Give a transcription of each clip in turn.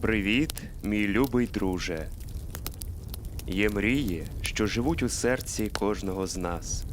Привіт, мій любий друже. Є мрії, що живуть у серці кожного з нас.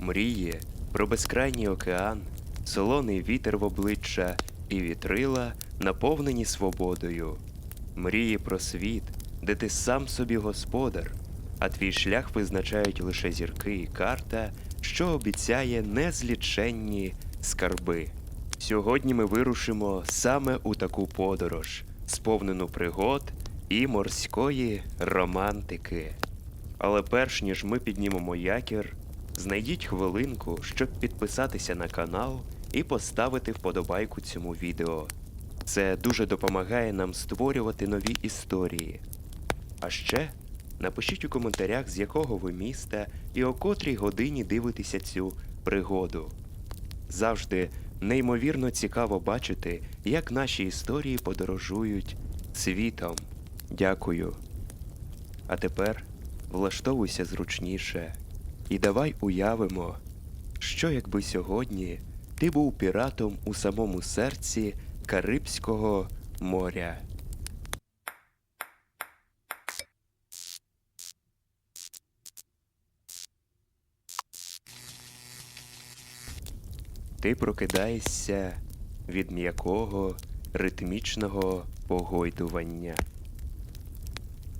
Мрії про безкрайній океан, солоний вітер в обличчя і вітрила, наповнені свободою. Мрії про світ, де ти сам собі господар, а твій шлях визначають лише зірки і карта, що обіцяє незліченні скарби. Сьогодні ми вирушимо саме у таку подорож, сповнену пригод і морської романтики. Але перш ніж ми піднімемо якір, знайдіть хвилинку, щоб підписатися на канал і поставити вподобайку цьому відео. Це дуже допомагає нам створювати нові історії. А ще напишіть у коментарях, з якого ви міста і о котрій годині дивитеся цю пригоду. Завжди неймовірно цікаво бачити, як наші історії подорожують світом. Дякую. А тепер влаштовуйся зручніше і давай уявимо, що якби сьогодні ти був піратом у самому серці Карибського моря. Ти прокидаєшся від м'якого ритмічного погойдування.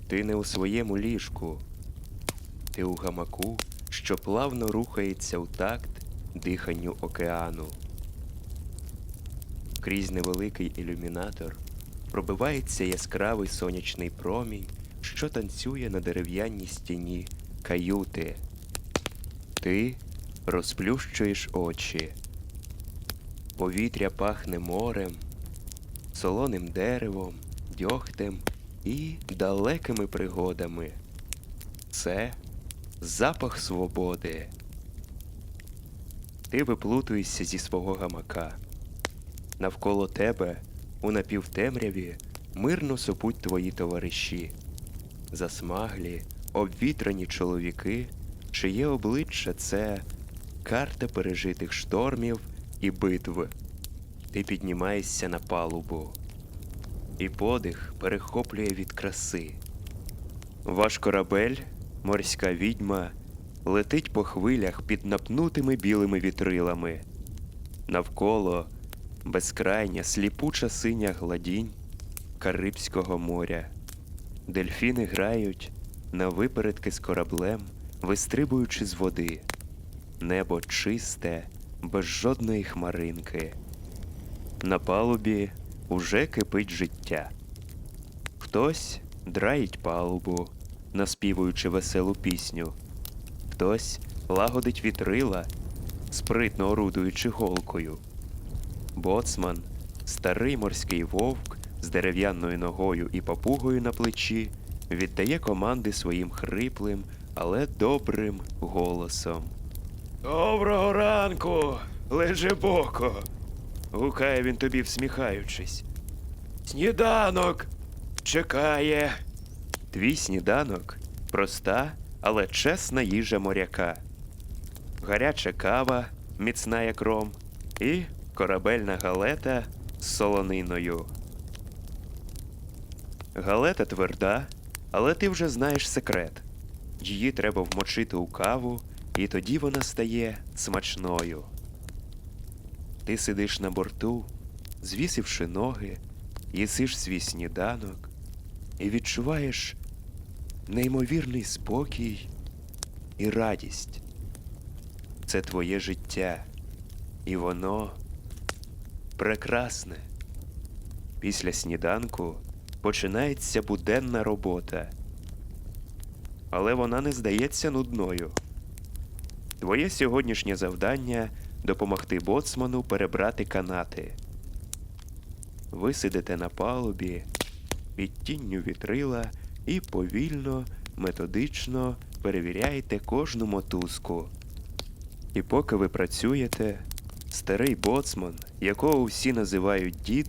Ти не у своєму ліжку, ти у гамаку, що плавно рухається у такт диханню океану. Крізь невеликий ілюмінатор пробивається яскравий сонячний промінь, що танцює на дерев'яній стіні каюти. Ти розплющуєш очі. Повітря пахне морем, солоним деревом, дьогтем і далекими пригодами. Це запах свободи. Ти виплутуєшся зі свого гамака. Навколо тебе у напівтемряві мирно сопуть твої товариші, засмаглі, обвітрені чоловіки, чиє обличчя це карта пережитих штормів і битв. Ти піднімаєшся на палубу, і подих перехоплює від краси. Ваш корабель, морська відьма, летить по хвилях під напнутими білими вітрилами. Навколо безкрайня сліпуча синя гладінь Карибського моря. Дельфіни грають на випередки з кораблем, вистрибуючи з води. Небо чисте, без жодної хмаринки. На палубі уже кипить життя. Хтось драїть палубу, наспівуючи веселу пісню, хтось лагодить вітрила, спритно орудуючи голкою. Боцман, старий морський вовк з дерев'яною ногою і папугою на плечі, віддає команди своїм хриплим, але добрим голосом. Доброго ранку, лежебоко. гукає він тобі, всміхаючись. Сніданок чекає. Твій сніданок проста, але чесна їжа моряка. Гаряча кава, міцна як ром, і корабельна галета з солониною. Галета тверда, але ти вже знаєш секрет. Її треба вмочити у каву, і тоді вона стає смачною. Ти сидиш на борту, звісивши ноги, їсиш свій сніданок і відчуваєш неймовірний спокій і радість. Це твоє життя, і воно прекрасне. Після сніданку починається буденна робота, але вона не здається нудною. Твоє сьогоднішнє завдання допомогти боцману перебрати канати. Ви сидите на палубі під тінню вітрила і повільно, методично перевіряєте кожну мотузку. І поки ви працюєте, старий боцман, якого всі називають дід,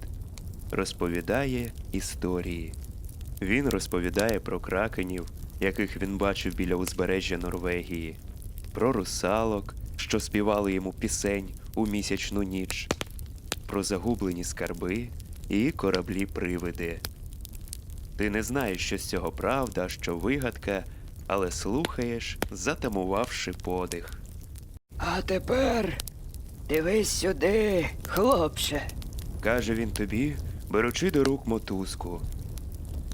розповідає історії. Він розповідає про кракенів, яких він бачив біля узбережжя Норвегії, про русалок, що співали йому пісень у місячну ніч, про загублені скарби і кораблі-привиди. Ти не знаєш, що з цього правда, а що вигадка, але слухаєш, затамувавши подих. А тепер дивись сюди, хлопче. Каже він тобі, беручи до рук мотузку.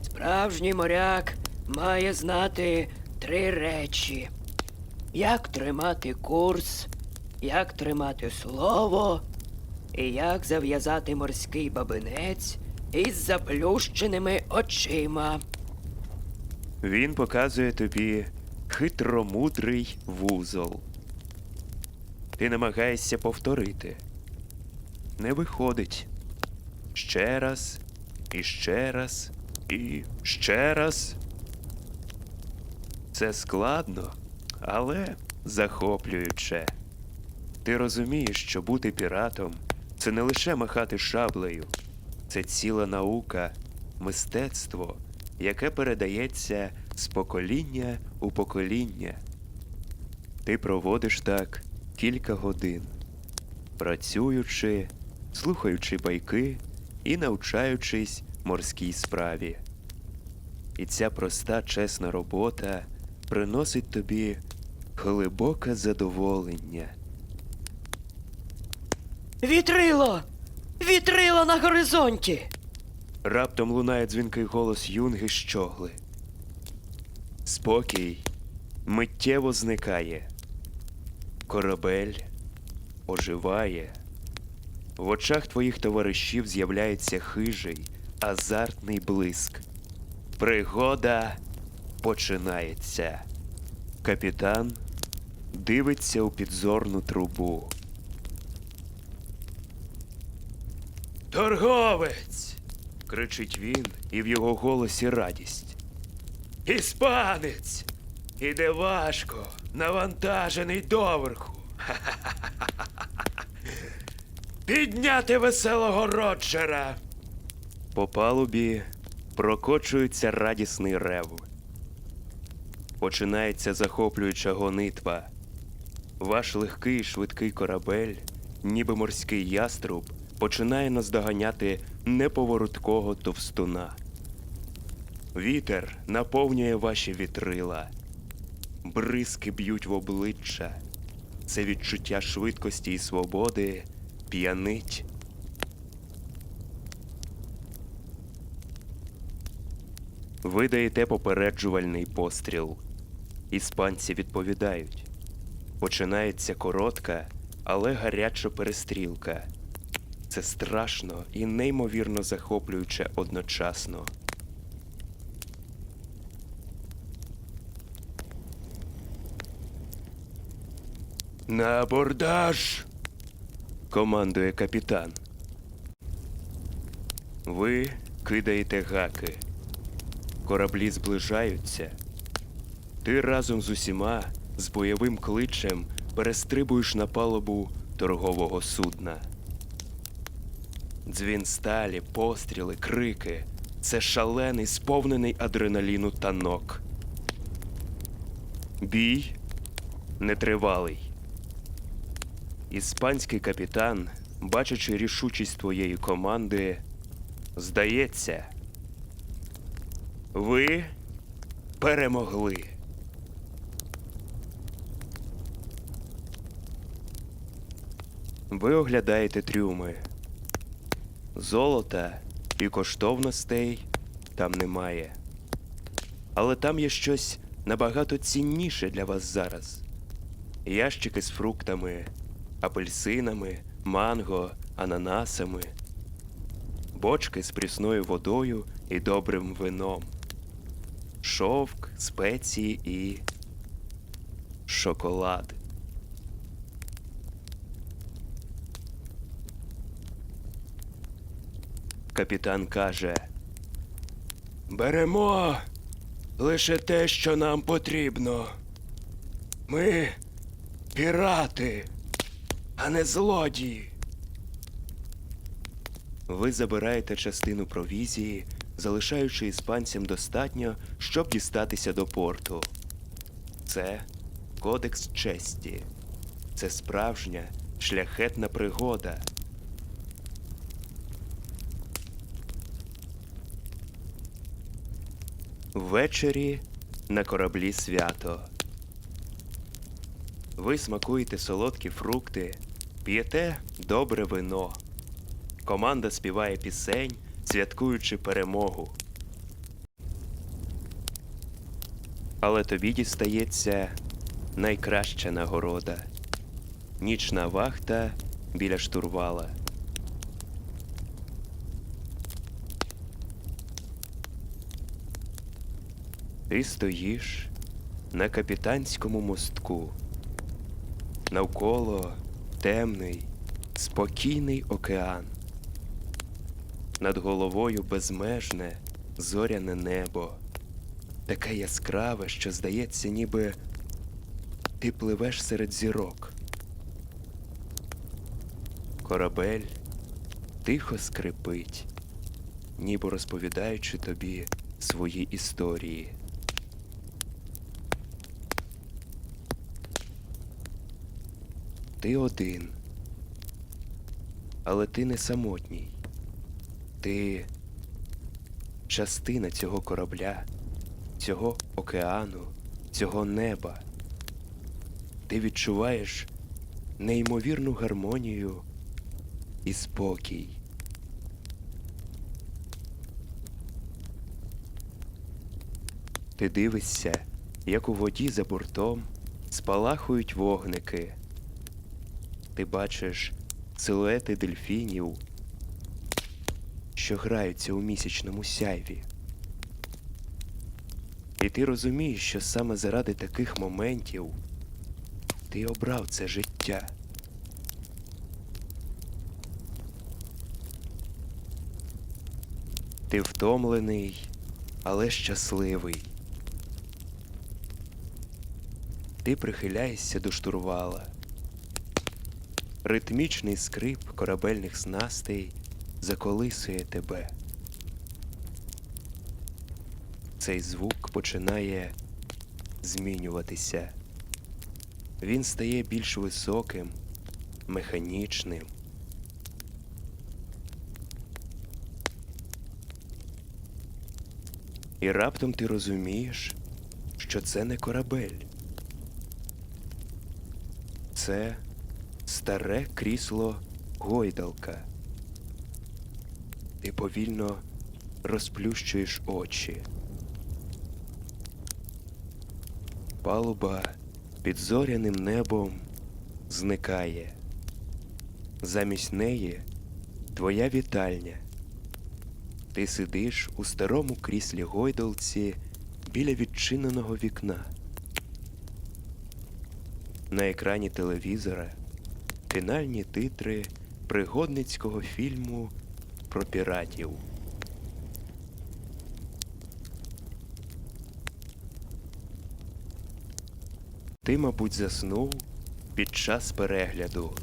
Справжній моряк має знати три речі: як тримати курс, як тримати слово, і як зав'язати морський бабинець із заплющеними очима. Він показує тобі хитромудрий вузол. Ти намагаєшся повторити. Не виходить. Ще раз, і ще раз, і ще раз. Це складно, але захоплююче. Ти розумієш, що бути піратом це не лише махати шаблею, це ціла наука, мистецтво, яке передається з покоління у покоління. Ти проводиш так кілька годин, працюючи, слухаючи байки і навчаючись морській справі. І ця проста чесна робота приносить тобі глибоке задоволення. Вітрило! Вітрило на горизонті! Раптом лунає дзвінкий голос юнги щогли. Спокій миттєво зникає. Корабель оживає. В очах твоїх товаришів з'являється хижий, азартний блиск. Пригода починається. Капітан дивиться у підзорну трубу. Торговець. кричить він, і в його голосі радість. Іспанець! Іде важко, навантажений доверху. Підняти веселого Роджера. По палубі прокочується радісний рев. Починається захоплююча гонитва. Ваш легкий швидкий корабель, ніби морський яструб, починає наздоганяти неповороткого товстуна. Вітер наповнює ваші вітрила. Бризки б'ють в обличчя. Це відчуття швидкості і свободи п'янить. Ви даєте попереджувальний постріл. Іспанці відповідають. Починається коротка, але гаряча перестрілка. Це страшно і неймовірно захоплююче одночасно. На абордаж! командує капітан. Ви кидаєте гаки. Кораблі зближаються. Ти разом з усіма з бойовим кличем перестрибуєш на палубу торгового судна. Дзвін сталі, постріли, крики це шалений, сповнений адреналіну танок. Бій нетривалий. Іспанський капітан, бачачи рішучість твоєї команди, здається, ви перемогли. Ви оглядаєте трюми. Золота і коштовностей там немає. Але там є щось набагато цінніше для вас зараз. Ящики з фруктами, апельсинами, манго, ананасами, бочки з прісною водою і добрим вином, шовк, спеції і шоколад. Капітан каже: Беремо лише те, що нам потрібно. Ми пірати, а не злодії. Ви забираєте частину провізії, залишаючи іспанцям достатньо, щоб дістатися до порту. Це кодекс честі. Це справжня шляхетна пригода. Ввечері на кораблі свято. Ви смакуєте солодкі фрукти, п'єте добре вино. Команда співає пісень, святкуючи перемогу. Але тобі дістається найкраща нагорода нічна вахта біля штурвала. Ти стоїш на капітанському мостку. Навколо темний, спокійний океан. Над головою безмежне зоряне небо, таке яскраве, що здається, ніби ти пливеш серед зірок. Корабель тихо скрипить, ніби розповідаючи тобі свої історії. Ти один. Але ти не самотній. Ти частина цього корабля, цього океану, цього неба. Ти відчуваєш неймовірну гармонію і спокій. Ти дивишся, як у воді за бортом спалахують вогники. Ти бачиш силуети дельфінів, що граються у місячному сяйві. І ти розумієш, що саме заради таких моментів ти обрав це життя. Ти втомлений, але щасливий. Ти прихиляєшся до штурвала. Ритмічний скрип корабельних снастей заколисує тебе. Цей звук починає змінюватися. Він стає більш високим, механічним. І раптом ти розумієш, що це не корабель. Це старе крісло гойдалка. Ти повільно розплющуєш очі. Палуба під зоряним небом зникає. Замість неї твоя вітальня. Ти сидиш у старому кріслі гойдалці біля відчиненого вікна. На екрані телевізора фінальні титри пригодницького фільму про піратів. Ти, мабуть, заснув під час перегляду.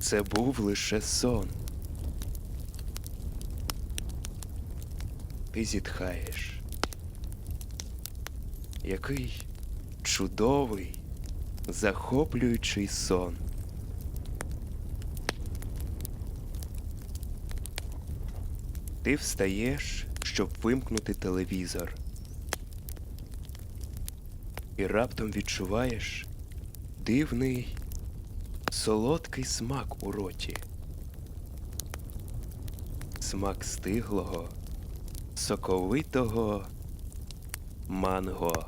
Це був лише сон. Ти зітхаєш. Який чудовий, захоплюючий сон. Ти встаєш, щоб вимкнути телевізор. І раптом відчуваєш дивний, солодкий смак у роті. Смак стиглого, соковитого манго.